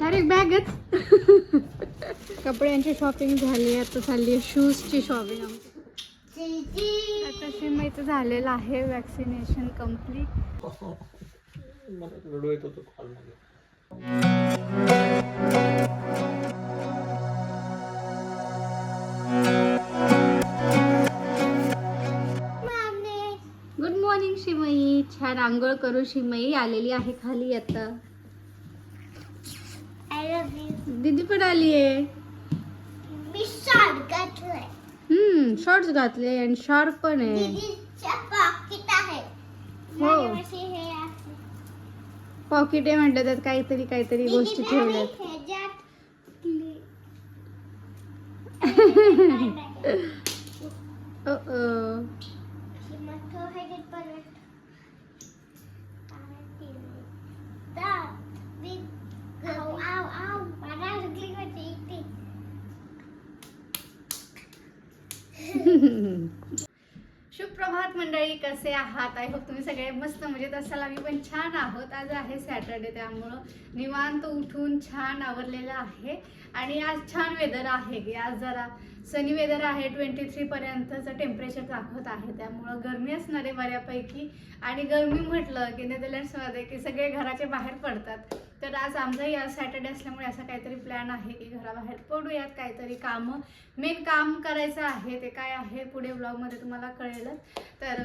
Direct बॅगच कपड्यांची shopping झाली आता चालली आहे शूजची शॉपिंग आमची. आता शिमाईचं झालेलं आहे वॅक्सिनेशन कंप्लीट गुड मॉर्निंग शिमई छान आंघोळ करू शिमई आलेली आहे खाली आता. दीदी पण आली आहे. मी शॉर्ट घातलंय. हम्म शॉर्ट्स घातले आणि शॉर्ट पण आहे. दीदीच्या पाकिट आहे. हो. माझ्यापाशी हे आहे. पॉकेट आहे म्हटलं त्यात काहीतरी काहीतरी गोष्टी ठेवल्यात. ह्याच्यात अ, अ. मग तो ह्याच्यात परत काय केलंय? तर, मी- आव, आव, आव, मला लागली होती इथे. सुप्रभात मंडळी कसे आहात? आय होप तुम्ही सगळे मस्त मजेत असाल आम्ही पण छान आहोत. आज आहे सॅटर्डे त्यामुळं निवांत उठून छान आवरलेलं आहे. आणि आज छान वेदर आहे. की आज जरा सनी वेदर आहे. ट्वेंटी थ्रीपर्यंतचं टेम्परेचर दाखवत आहे. त्यामुळं गरमी असणार आहे बऱ्यापैकी. आणि गरमी म्हटलं की नेदरलँड्समध्ये की सगळे घराच्या बाहेर पडतात. तर आज आमचाही आज सॅटर्डे असल्यामुळे असा काहीतरी प्लॅन आहे की घराबाहेर पडूयात काहीतरी कामं. मेन काम करायचं आहे ते काय आहे पुढे ब्लॉगमध्ये तुम्हाला कळेलच. तर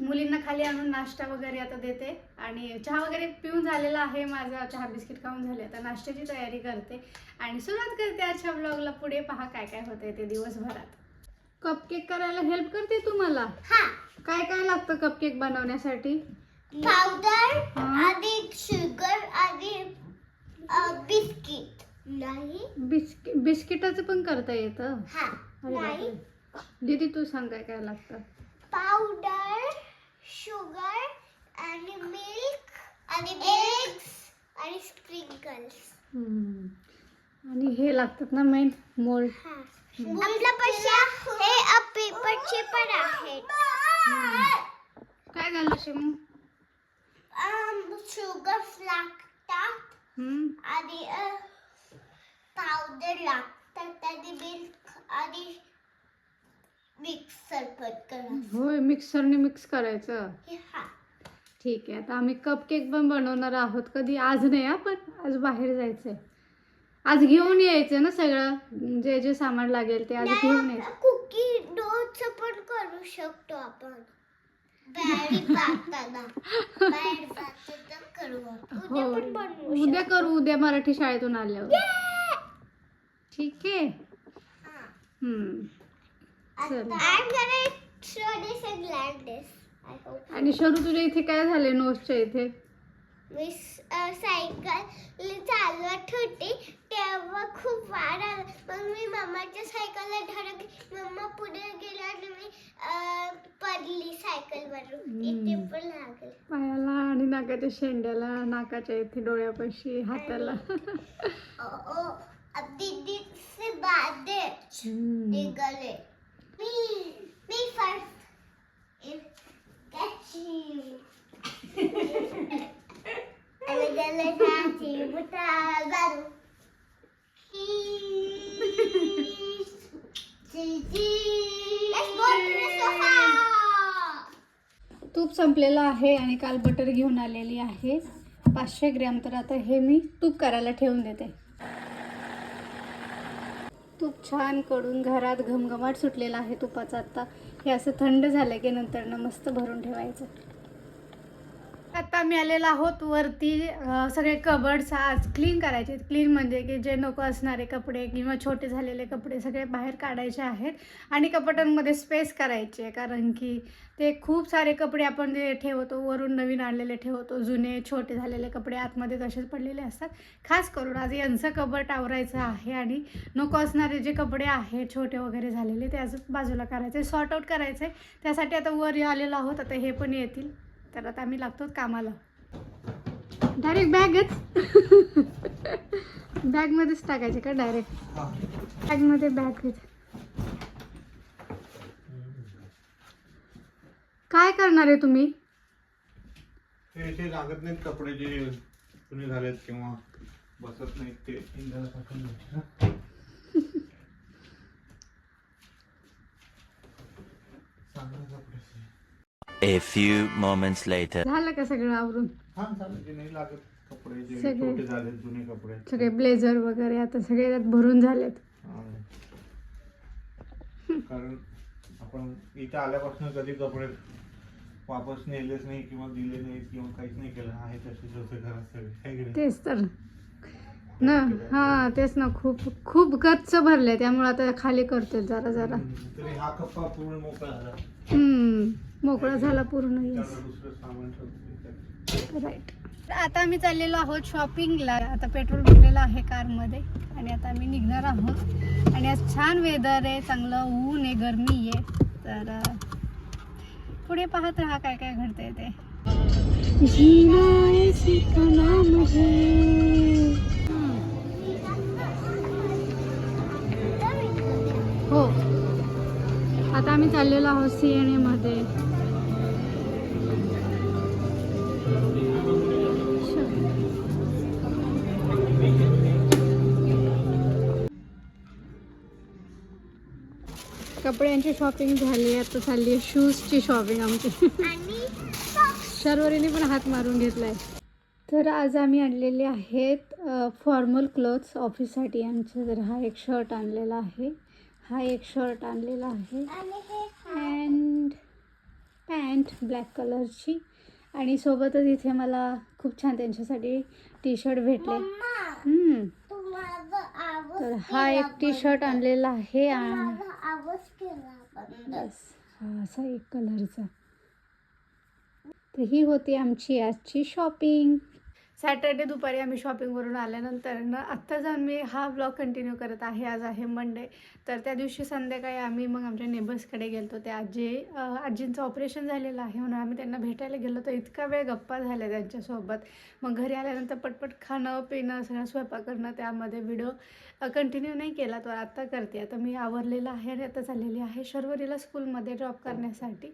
मुलींना खाली आणून नाश्ता वगैरे आता देते. आणि चहा वगैरे पिऊन झालेला आहे माझा चहा बिस्किट खाऊन झाले. आता नाश्त्याची तयारी करते. आणि सुरुवात करते आजच्या ब्लॉगला पुढे. पहा काय काय होतंय ते दिवसभरात. कपकेक करायला हेल्प करते तुम्हाला? हा. काय काय लागतं कपकेक बनवण्यासाठी? पावडर. आणि शुगर आणि बिस्किट नाही. बिस्किट बिस्किटाचं पण करता येतं? हा अरे नाही. बापरे. दीदी तू सांग काय काय लागतं? पावडर शुगर आणि मिल्क आणि एग्स आणि स्प्रिंकल्स हम्म. आणि हे लागतात ना मेन मोल्ड आपल्या पैसे हे पेपरचे पण आहेत. काय झालं शिमू? शुगर लागतात. आणि पावडर लागतात आणि मिल्क आणि मिक्सर पण होय मिक्सरने मिक्स करायचं हे ठीक आहे आता आम्ही कपकेक पण बनवणार आहोत. कधी? आज नाही हा पण आज बाहेर जायचंय. आज घेऊन यायचं ना सगळं? जे जे सामान लागेल ते आज घेऊन यायचं. कुकी डोचं पण करू शकतो आपण. हो. उद्या करू उद्या मराठी शाळेतून आल्यावर. ठीक आहे. हा. आणि शरू तुझ्या इथे काय झाले नोट्सच्या इथे? मी सायकल चालवत होती. तेव्हा खूप वार आला. मग मी मम्माच्या सायकलला धडकली मम्मा पुढे गेली आणि मी पडली सायकलवरून. इथे. पण लागले. पायाला आणि नाकाच्या शेंड्याला नाकाच्या इथे डोळ्यापाशी हाताला. ओ ओ अब दीदी से बादे. निघाले. मी मी फर्स्ट तूप संपलेलं आहे आणि काल बटर घेऊन आलेली आहे. पाचशे ग्रॅम तर आता हे मी तूप करायला ठेवून देते. तूप छानकडून घरात घमघमाट सुटलेला आहे तुपाचा. आता हे असं थंड झालं की नंतर ना मस्त भरून ठेवायचं. आता आम्ही आलेलो आहोत वरती सगळे कबर्ड्स आज क्लीन करायचे क्लीन म्हणजे की जे नको असणारे कपडे किंवा छोटे झालेले कपडे सगळे बाहेर काढायचे आहेत आणि कपाटांमध्ये स्पेस करायचे कारण की ते खूप सारे कपडे आपण जे ठेवतो वरून नवीन आणलेले ठेवतो जुने छोटे झालेले कपडे आतमध्ये तसेच पडलेले असतात. खास करून आज यांचं कबट आवरायचं आहे आणि नको असणारे जे कपडे आहेत छोटे वगैरे झालेले ते आज बाजूला करायचे सॉर्ट आउट करायचे. त्यासाठी आता वर आलेलो आहोत. आता हे पण येतील. तर आता आम्ही लागतो कामाला. डायरेक्ट बॅगच बॅगमध्येच टाकायचे का डायरेक्ट बॅगमध्ये बॅग काय करणार आहे तुम्ही? हे लागत नाहीत कपडे जे जुने झालेत किंवा बसत नाही ते इंडियाला पाठवून द्यायचे ना. चांगले कपडे असते. A few moments later. झालं का सगळं आवरून छान चालेल जे नाही लागत कपडे जे सगळे. छोटे झाले जुने कपडे आहेत. सगळे ब्लेझर वगैरे आता सगळे त्यात भरून झालेत हा. कारण आपण इथे आल्यापासून कधी कपडे वापस नेलेच नाही किंवा दिले नाही किंवा काहीच नाही केलं आहे तसे जसे घरात सगळे की नाही? तेच तर ना हा तेच ना खूप खूप गच्च भरले त्यामुळे आता खाली करते जरा जरा तरी हा कप्पा पूर्ण मोकळा झाला हम्म मोकळा झाला पूर्ण येस राईट आता आम्ही चाललेलो आहोत शॉपिंगला आता पेट्रोल भरलेलं आहे कारमध्ये आणि आता आम्ही निघणार आहोत. आणि आज छान वेदर आहे चांगलं ऊन आहे गरमी आहे. तर पुढे पाहत राहा काय काय घडतंय ते. आम्ही चाललेलो आहोत सी एन ए मध्ये. कपड्यांची शॉपिंग झाली आता चालली आहे शूजची शॉपिंग आमची. शर्वरीने पण हात मारून घेतलाय. तर आज आम्ही आणलेले आहेत फॉर्मल क्लोथ्स ऑफिससाठी आमचं तर हा एक शर्ट आणलेला आहे हा एक शर्ट आणलेला आहे. पॅन्ट ब्लॅक कलरची आणि सोबतच इथे मला खूप छान त्यांच्यासाठी टी शर्ट भेटले तर हा एक टी शर्ट आणलेला आहे हा असा एक कलरचा तर ही होती आमची आजची शॉपिंग सॅटर्डे दुपारी आम्ही शॉपिंगवरून आल्यानंतर न आत्ता जाऊन मी हा ब्लॉग कंटिन्यू करत आहे. आज आहे मंडे तर त्या दिवशी संध्याकाळी आम्ही मग आमच्या नेबर्सकडे गेलतो. त्या आजी आजींचं ऑपरेशन झालेलं आहे म्हणून आम्ही त्यांना भेटायला गेलो. तर इतका वेळ गप्पा झाल्या त्यांच्यासोबत. मग घरी आल्यानंतर पटपट खाणं पिणं सगळं स्वयंपाक करणं त्यामध्ये व्हिडिओ कंटिन्यू नाही केला तो. आत्ता करते. आता मी आवरलेला आहे आणि आता चाललेली आहे शर्वरीला स्कूलमध्ये ड्रॉप करण्यासाठी.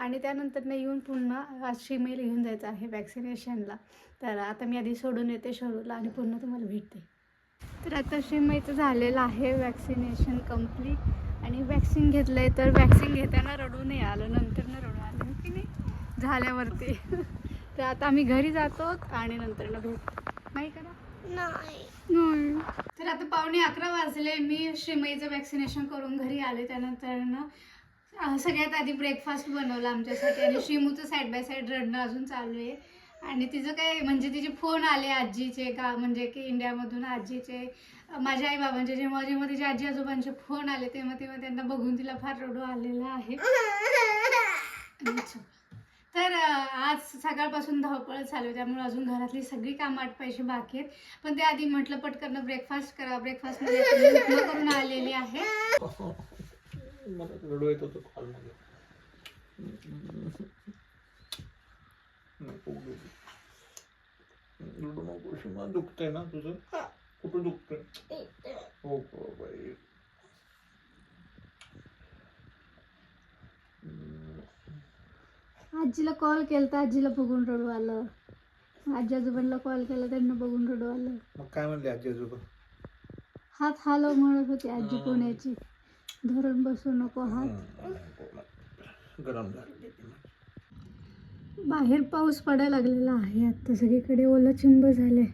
आणि त्यानंतर ना येऊन पुन्हा शिमेल घेऊन जायचं आहे वॅक्सिनेशनला तर आता मी आधी सोडून येते शरूला आणि पुन्हा तुम्हाला भेटते. तर आता शिमईचं झालेलं आहे वॅक्सिनेशन कंप्लीट आणि वॅक्सिन घेतलं आहे तर वॅक्सिन घेताना रडू नाही आलं. नंतर ना रडू आलं की नाही? झाल्यावरती. तर आता आम्ही घरी जातो आणि नंतर ना भेटतो नाही करा? नाही. नाही. तर आता पावणे अकरा वाजले. मी श्रीमईचं वॅक्सिनेशन करून घरी आले. त्यानंतर ना अं, सगळ्यात आधी ब्रेकफास्ट बनवला आमच्यासाठी आणि शिमूचं साईड बाय साईड रडणं अजून चालू आहे. आणि तिचं काय म्हणजे तिचे फोन आले आजीचे का म्हणजे की इंडियामधून आजीचे. अं, माझ्या आई बाबांचे जेव्हा जेव्हा तिच्या आजी आजोबांचे फोन आले तेव्हा तेव्हा त्यांना बघून तिला फार रडू आलेला आहे. अच्छा. तर अं, आज सकाळपासून धावपळ चालू आहे त्यामुळे अजून घरातली सगळी कामं आटपायची बाकी आहेत. पण त्याआधी म्हटलं पटकन ब्रेकफास्ट करा ब्रेकफास्टमध्ये आता मी उपमा करून आलेली आहे. मला रडू येत होतं रडू. नको शिमा दुखतंय ना तुझं? कुठं दुखतंय? हो हो बाई. आजीला कॉल केला तर आजीला बघून रडू आलं. आजी आजोबांना कॉल केला त्यांना बघून रडू आलं. मग काय म्हणले आजी आजोबा? हात हालव म्हणत होती आजी पुण्याची धरून बसू नको हात गरम बाहेर पाऊस पडायला लागलेला आहे आता सगळीकडे ओलं चिंब झाले.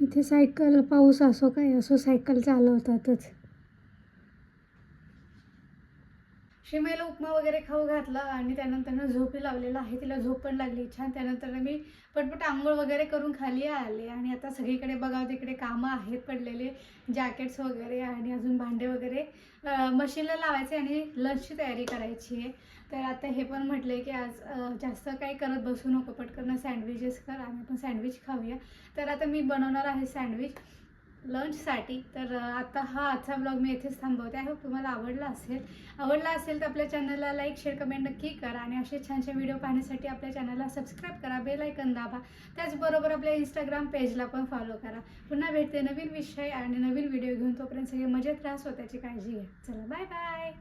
इथे सायकल पाऊस असो काय असो सायकल चालवतातच. शिमेला उपमा वगैरे खाऊ घातला आणि त्यानंतर झोपी लावलेला आहे. तिला झोप पण लागली छान. त्यानंतर मी पटपट आंघोळ वगैरे करून खाली आले आणि आता सगळीकडे बघावं तिकडे कामं आहेत पडलेले जॅकेट्स वगैरे आणि अजून भांडे वगैरे मशीनला लावायचे आणि लंचची तयारी करायची आहे. तर आता हे पण म्हटले की आज जास्त काही करत बसू नको पटकन सँडविचेस कर आम्ही आपण सँडविच खाऊया. तर आता मी बनवणार आहे सँडविच लंचसाठी. तर आता हा आजचा ब्लॉग मी येथेच थांबवते. आय होप तुम्हाला आवडला असेल. आवडला असेल तर आपल्या चॅनलला लाईक शेअर कमेंट नक्की करा आणि असे छानसे व्हिडिओ पाहण्यासाठी आपल्या चॅनलला सबस्क्राईब करा. बेल ऐकन दाबा. त्याचबरोबर आपल्या इंस्टाग्राम पेजला पण फॉलो करा. पुन्हा भेटते नवीन विषय आणि नवीन व्हिडिओ घेऊन. तोपर्यंत सगळे मजेत राहा स्वतःची काळजी घ्या. चला बाय बाय